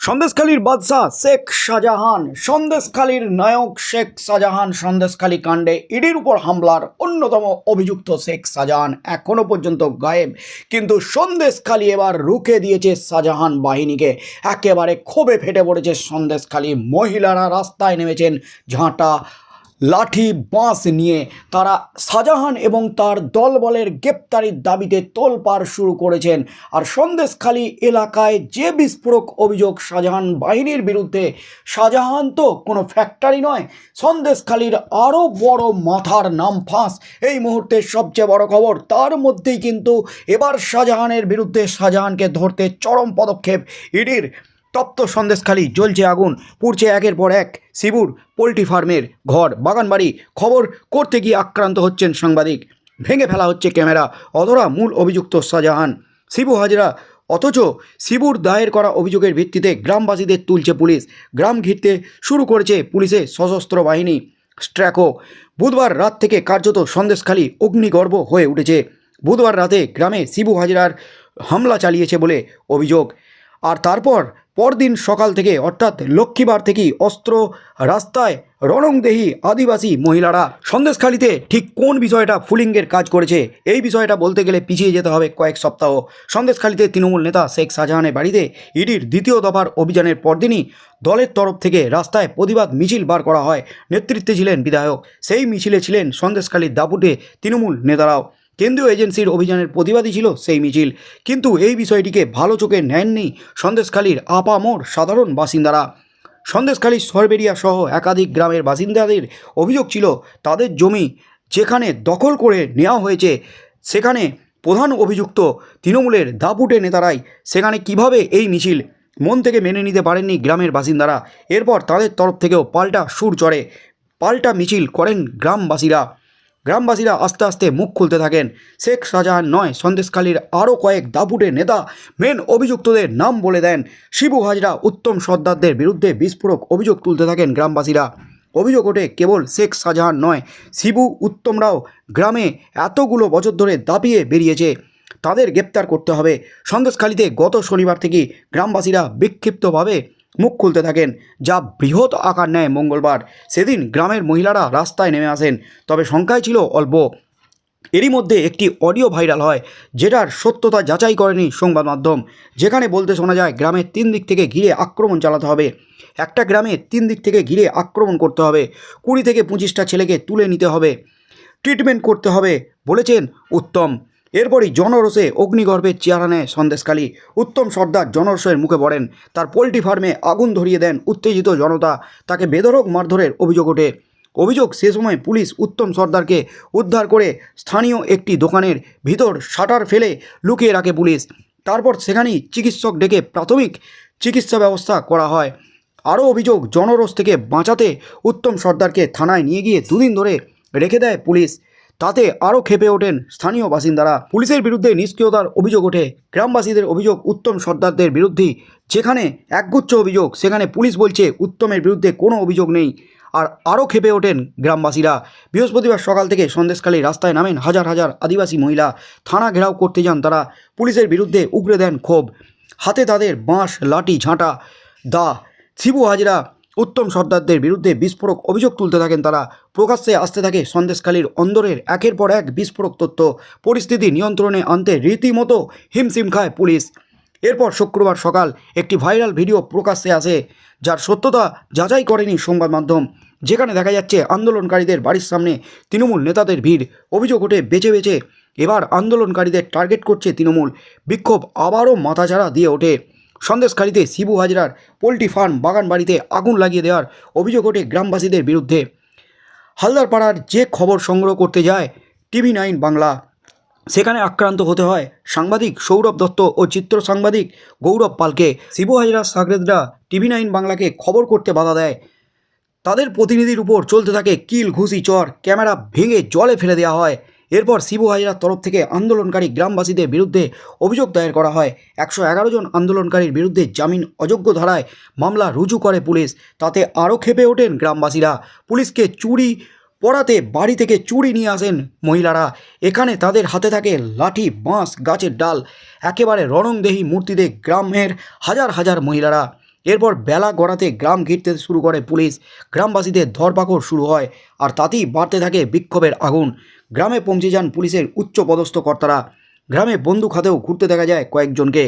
সন্দেশখালীর বাদশাহ শেখ শাহজাহান, সন্দেশখালীর নায়ক শেখ শাহজাহান, সন্দেশখালী কাণ্ডে ইডির উপর হামলার অন্যতম অভিযুক্ত শেখ শাহজাহান এখনও পর্যন্ত গায়েব। কিন্তু সন্দেশখালী এবার রুখে দিয়েছে শাহজাহান বাহিনীকে। একেবারে ক্ষোভে ফেটে পড়েছে সন্দেশখালী। মহিলারা রাস্তায় নেমেছেন ঝাঁটা লাঠি, বাঁশ নিয়ে তারা শাহজাহান এবং তার দলবলের গ্রেপ্তারির দাবিতে তোলপাড় শুরু করেছেন। আর সন্দেশখালী এলাকায় যে বিস্ফোরক অভিযোগ শাহজাহান বাহিনীর বিরুদ্ধে, শাহজাহান তো কোনো ফ্যাক্টরি নয়, সন্দেশখালীর আরও বড় মাথার নাম ফাঁস। এই মুহূর্তে সবচেয়ে বড় খবর, তার মধ্যেই কিন্তু এবার শাহজাহানের বিরুদ্ধে শাহজাহানকে ধরতে চরম পদক্ষেপ। ইডির তপ্ত সন্দেশখালী, জ্বলছে আগুন, পুড়ছে একের পর এক শিবুর পোলট্রি ফার্মের ঘর, বাগানবাড়ি, খবর করতে গিয়ে আক্রান্ত হচ্ছেন সাংবাদিক। ভেঙে ফেলা হচ্ছে ক্যামেরা, অধরা মূল অভিযুক্ত শাহজাহান। শিবু হাজরা, অথচ শিবুর দায়ের করা অভিযোগের ভিত্তিতে গ্রামবাসীদের তুলছে পুলিশ। গ্রাম ঘিরতে শুরু করেছে পুলিশের সশস্ত্র বাহিনী। স্ট্র্যাকো, বুধবার রাত থেকে কার্যত সন্দেশখালী অগ্নিগর্ভ হয়ে উঠেছে। বুধবার রাতে গ্রামে শিবু হাজরার হামলা চালিয়েছে বলে অভিযোগ। আর তারপর পরদিন সকাল থেকে, অর্থাৎ লক্ষ্মীবার থেকেই অস্ত্র রাস্তায় রণংদেহী আদিবাসী মহিলারা সন্দেশখালিতে ঠিক কোন বিষয়টা ফুলিঙ্গের কাজ করেছে, এই বিষয়টা বলতে গেলে পিছিয়ে যেতে হবে কয়েক সপ্তাহ। সন্দেশখালিতে তৃণমূল নেতা শেখ শাহজাহানের বাড়িতে ইডির দ্বিতীয় দফার অভিযানের পরদিনই দলের তরফ থেকে রাস্তায় প্রতিবাদ মিছিল বার করা হয়। নেতৃত্বে ছিলেন বিধায়ক, সেই মিছিলে ছিলেন সন্দেশখালীর দাপুটে তৃণমূল নেতারাও। কেন্দ্রীয় এজেন্সির অভিযানের প্রতিবাদী ছিল সেই মিছিল। কিন্তু এই বিষয়টিকে ভালো চোখে নেননি সন্দেশখালীর আপামর সাধারণ বাসিন্দারা। সন্দেশখালীর সরবেরিয়া সহ একাধিক গ্রামের বাসিন্দাদের অভিযোগ ছিল, তাদের জমি যেখানে দখল করে নেওয়া হয়েছে, সেখানে প্রধান অভিযুক্ত তৃণমূলের দাপুটে নেতারাই সেখানে কীভাবে এই মিছিল মন থেকে মেনে নিতে পারেননি গ্রামের বাসিন্দারা। এরপর তাদের তরফ থেকেও পাল্টা সুর চড়ে, পাল্টা মিছিল করেন গ্রামবাসীরা। গ্রামবাসীরা আস্তে আস্তে মুখ খুলতে থাকেন। শেখ শাহজাহান নয়, সন্দেশখালীর আরও কয়েক দাপুটে নেতা মেন অভিযুক্তদের নাম বলে দেন। শিবু হাজরা উত্তম সর্দারদের বিরুদ্ধে বিস্ফোরক অভিযোগ তুলতে থাকেন গ্রামবাসীরা। অভিযোগ ওঠে, কেবল শেখ শাহজাহান নয়, শিবু উত্তমরাও গ্রামে এতগুলো বছর ধরে দাপিয়ে বেরিয়েছে। তাদের গ্রেপ্তার করতে হবে। সন্দেশখালীতে গত শনিবার থেকে গ্রামবাসীরা বিক্ষিপ্তভাবে মুখ খুলতে থাকেন, যা বৃহৎ আকার নেয় মঙ্গলবার। সেদিন গ্রামের মহিলারা রাস্তায় নেমে আসেন, তবে সংখ্যায় ছিল অল্প। এরই মধ্যে একটি অডিও ভাইরাল হয়, যেটার সত্যতা যাচাই করেনি সংবাদ মাধ্যম, যেখানে বলতে শোনা যায়, গ্রামের তিন দিক থেকে ঘিরে আক্রমণ চালাতে হবে। একটা গ্রামে তিন দিক থেকে ঘিরে আক্রমণ করতে হবে, কুড়ি থেকে পঁচিশটা ছেলেকে তুলে নিতে হবে। ট্রিটমেন্ট করতে হবে, বলেছেন উত্তম। এরপরই জনরোষে অগ্নিগর্ভের চেহারা নেয় সন্দেশকালী উত্তম সর্দার জনরোষের মুখে পড়েন। তার পোলট্রি ফার্মে আগুন ধরিয়ে দেন উত্তেজিত জনতা। তাকে বেধরক মারধরের অভিযোগ ওঠে। অভিযোগ সে সময় পুলিশ উত্তম সর্দারকে উদ্ধার করে স্থানীয় একটি দোকানের ভিতর শাটার ফেলে লুকিয়ে রাখে পুলিশ। তারপর সেখানেই চিকিৎসক ডেকে প্রাথমিক চিকিৎসা ব্যবস্থা করা হয়। আরও অভিযোগ, জনরোষ থেকে বাঁচাতে উত্তম সর্দারকে থানায় নিয়ে গিয়ে দুদিন ধরে রেখে দেয় পুলিশ। তাতে আরও খেপে ওঠেন স্থানীয় বাসিন্দারা। পুলিশের বিরুদ্ধে নিষ্ক্রিয়তার অভিযোগ ওঠে। গ্রামবাসীদের অভিযোগ, উত্তম সর্দারদের বিরুদ্ধে। যেখানে একগুচ্ছ অভিযোগ, সেখানে পুলিশ বলছে উত্তমের বিরুদ্ধে কোনো অভিযোগ নেই। আর আরও খেপে ওঠেন গ্রামবাসীরা। বৃহস্পতিবার সকাল থেকে সন্দেশকালে রাস্তায় নামেন হাজার হাজার আদিবাসী মহিলা। থানা ঘেরাও করতে যান তারা। পুলিশের বিরুদ্ধে উগরে দেন ক্ষোভ। হাতে তাদের বাঁশ, লাঠি, ঝাঁটা, দা শিবু হাজরা উত্তম সর্দারদের বিরুদ্ধে বিস্ফোরক অভিযোগ তুলতে থাকেন তারা। প্রকাশ্যে আসতে থাকে সন্দেশখালীর অন্দরের একের পর এক বিস্ফোরক তথ্য। পরিস্থিতি নিয়ন্ত্রণে আনতে রীতিমতো হিমশিম খায় পুলিশ। এরপর শুক্রবার সকাল একটি ভাইরাল ভিডিও প্রকাশ্যে আসে, যার সত্যতা যাচাই করেনি সংবাদ মাধ্যম। যেখানে দেখা যাচ্ছে, আন্দোলনকারীদের বাড়ির সামনে তৃণমূল নেতাদের ভিড়। অভিযোগ ওঠে বেছে বেছে এবার আন্দোলনকারীদের টার্গেট করছে তৃণমূল। বিক্ষোভ আবারও মাথাচাড়া দিয়ে ওঠে। সন্দেশখালীতে শিবু হাজরার পোলট্রি ফার্ম বাগান বাড়িতে আগুন লাগিয়ে দেওয়ার অভিযোগ ওঠে গ্রামবাসীদের বিরুদ্ধে। হালদারপাড়ার যে খবর সংগ্রহ করতে যায় টিভি নাইন বাংলা, সেখানে আক্রান্ত হতে হয় সাংবাদিক সৌরভ দত্ত ও চিত্র সাংবাদিক গৌরব পালকে। শিবু হাজরার সাগরেদরা টিভি নাইন বাংলাকে খবর করতে বাধা দেয়। তাদের প্রতিনিধির উপর চলতে থাকে কিল, ঘুষি, চর, ক্যামেরা ভেঙে জলে ফেলে দেওয়া হয়। এরপর শিবু হাজরার তরফ থেকে আন্দোলনকারী গ্রামবাসীদের বিরুদ্ধে অভিযোগ দায়ের করা হয়। একশো এগারো জন আন্দোলনকারীর বিরুদ্ধে জামিন অযোগ্য ধারায় মামলা রুজু করে পুলিশ। তাতে আরও খেপে ওঠেন গ্রামবাসীরা। পুলিশকে চুরি পড়াতে বাড়ি থেকে চুরি নিয়ে আসেন মহিলারা। এখানে তাদের হাতে থাকে লাঠি, বাঁশ, গাছের ডাল, একেবারে রণংদেহী মূর্তিতে গ্রামের হাজার হাজার মহিলারা। এরপর বেলা গড়াতে গ্রাম ঘিরতে শুরু করে পুলিশ। গ্রামবাসীদের ধরপাকড় শুরু হয় আর তাতেই বাড়তে থাকে বিক্ষোভের আগুন। গ্রামে পৌঁছে যান পুলিশের উচ্চ পদস্থ কর্তারা। গ্রামে বন্দুক হাতেও ঘুরতে দেখা যায় কয়েকজনকে।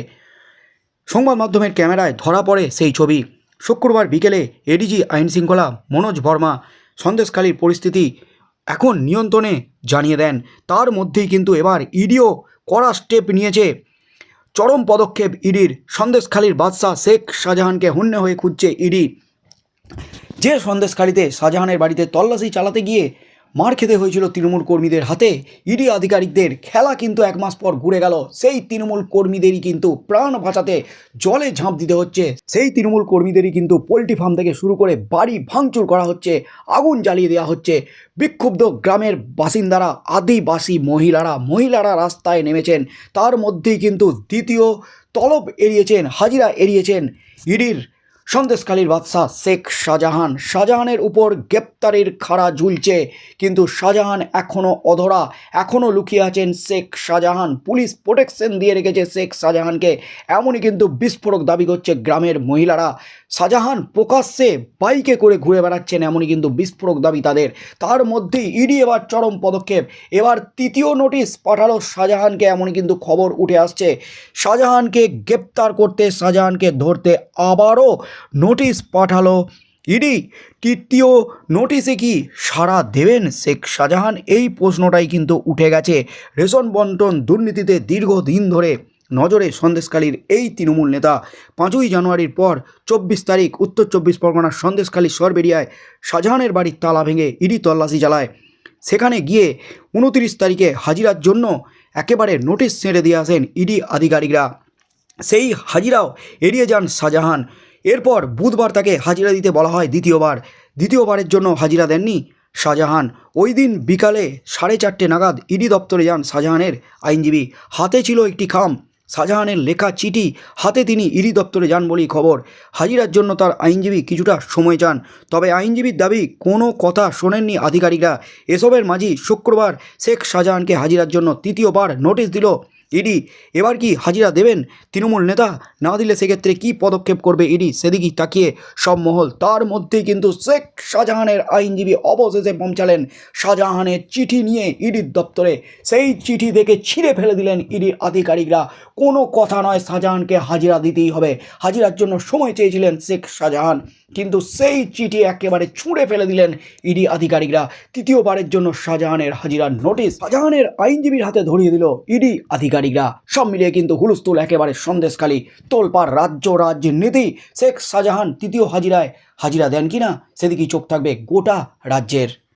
সংবাদ মাধ্যমের ক্যামেরায় ধরা পড়ে সেই ছবি। শুক্রবার বিকেলে এডিজি, আইন শৃঙ্খলা, মনোজ বর্মা সন্দেশখালীর পরিস্থিতি এখন নিয়ন্ত্রণে জানিয়ে দেন। তার মধ্যেই কিন্তু এবার ইডিও কড়া স্টেপ নিয়েছে। চরম পদক্ষেপ ইডির। সন্দেশখালীর বাদশাহ শেখ শাহজাহানকে হুন্নে হয়ে খুঁজছে ইডি। যে সন্দেশখালীতে শাহজাহানের বাড়িতে তল্লাশি চালাতে গিয়ে মার খেতে হয়েছিল তৃণমূল কর্মীদের হাতে। ইডি আধিকারিকদের খেলা কিন্তু এক মাস পর ঘুরে গেল। সেই তৃণমূল কর্মীদেরই কিন্তু প্রাণ বাঁচাতে জলে ঝাঁপ দিতে হচ্ছে। সেই তৃণমূল কর্মীদেরই কিন্তু পোলট্রি ফার্ম থেকে শুরু করে বাড়ি ভাঙচুর করা হচ্ছে, আগুন জ্বালিয়ে দেওয়া হচ্ছে। বিক্ষুব্ধ গ্রামের বাসিন্দারা, আদিবাসী মহিলারা মহিলারা রাস্তায় নেমেছেন। তার মধ্যেই কিন্তু দ্বিতীয় তলব এড়িয়েছেন, হাজিরা এড়িয়েছেন ইডির সন্দেশখালীর বাদশাহ শেখ শাহজাহান। শাহজাহানের উপর গ্রেপ্তারির খাড়া ঝুলছে, কিন্তু শাহজাহান এখনও অধরা এখনও লুকিয়ে আছেন শেখ শাহজাহান। পুলিশ প্রোটেকশন দিয়ে রেখেছে শেখ শাহজাহানকে, এমনই কিন্তু বিস্ফোরক দাবি করছে গ্রামের মহিলারা। শাহজাহান প্রকাশ্যে বাইকে করে ঘুরে বেড়াচ্ছেন, এমনই কিন্তু বিস্ফোরক দাবি তাদের। তার মধ্যেই ইডি এবার চরম পদক্ষেপ। এবার তৃতীয় নোটিশ পাঠালো শাহজাহানকে, এমনই কিন্তু খবর উঠে আসছে। শাহজাহানকে গ্রেপ্তার করতে, শাহজাহানকে ধরতে আবারও নোটিশ পাঠালো। ইডি, তৃতীয় নোটিশে কি সাড়া দেবেন শেখ শাহজাহান? এই প্রশ্নটাই কিন্তু উঠে গেছে রেশন বন্টন দুর্নীতিতে দীর্ঘদিন ধরে। নজরে সন্দেশকালীর এই তৃণমূল নেতা। পাঁচই জানুয়ারির পর চব্বিশ তারিখ উত্তর চব্বিশ পরগনার সন্দেশখালী সরবেরিয়ায় শাহজাহানের বাড়ির তালা ভেঙে ইডি তল্লাশি চালায়। সেখানে গিয়ে উনতিরিশ তারিখে হাজিরার জন্য একেবারে নোটিশ ছেড়ে দিয়ে আসেন ইডি আধিকারিকরা। সেই হাজিরাও এড়িয়ে যান শাহজাহান। এরপর বুধবার তাকে হাজিরা দিতে বলা হয় দ্বিতীয়বার। দ্বিতীয়বারের জন্য হাজিরা দেননি শাহজাহান। ওই দিন বিকালে সাড়ে চারটে নাগাদ ইডি দপ্তরে যান শাহজাহানের আইনজীবী। হাতে ছিল একটি খাম। শাহজাহানের লেখা চিঠি হাতে তিনি ইডি দপ্তরে যান বলেই খবর। হাজিরার জন্য তার আইনজীবী কিছুটা সময় চান। তবে আইনজীবীর দাবি, কোনো কথা শোনেননি আধিকারিকরা। এসবের মাঝি শুক্রবার শেখ শাহজাহানকে হাজিরার জন্য তৃতীয়বার নোটিশ দিল ইডি। এবার কি হাজিরা দেবেন তৃণমূল নেতা? না দিলে সেক্ষেত্রে কী পদক্ষেপ করবে ইডি? সেদিকেই তাকিয়ে সব মহল। তার মধ্যেই কিন্তু শেখ শাহজাহানের আইনজীবী অবশেষে পৌঁছালেন শাহজাহানের চিঠি নিয়ে ইডির দপ্তরে। সেই চিঠি দেখে ছিঁড়ে ফেলে দিলেন ইডির আধিকারিকরা। কোনো কথা নয় শাহজাহানকে হাজিরা দিতেই হবে। হাজিরার জন্য সময় চেয়েছিলেন শেখ শাহজাহান। কিন্তু সেই চিঠি একেবারে ছুঁড়ে ফেলে দিলেন ইডি আধিকারিকরা। তৃতীয়বারের জন্য শাহজাহানের হাজিরার নোটিশ শাহজাহানের আইনজীবীর হাতে ধরিয়ে দিল ইডি আধিকারিকরা। সব মিলিয়ে কিন্তু হুলস্থুল একেবারে সন্দেশখালী। তোলপার রাজ্য রাজ্যের নীতি শেখ শাহজাহান তৃতীয় হাজিরায় হাজিরা দেন কিনা? সেদিকেই চোখ থাকবে গোটা রাজ্যের।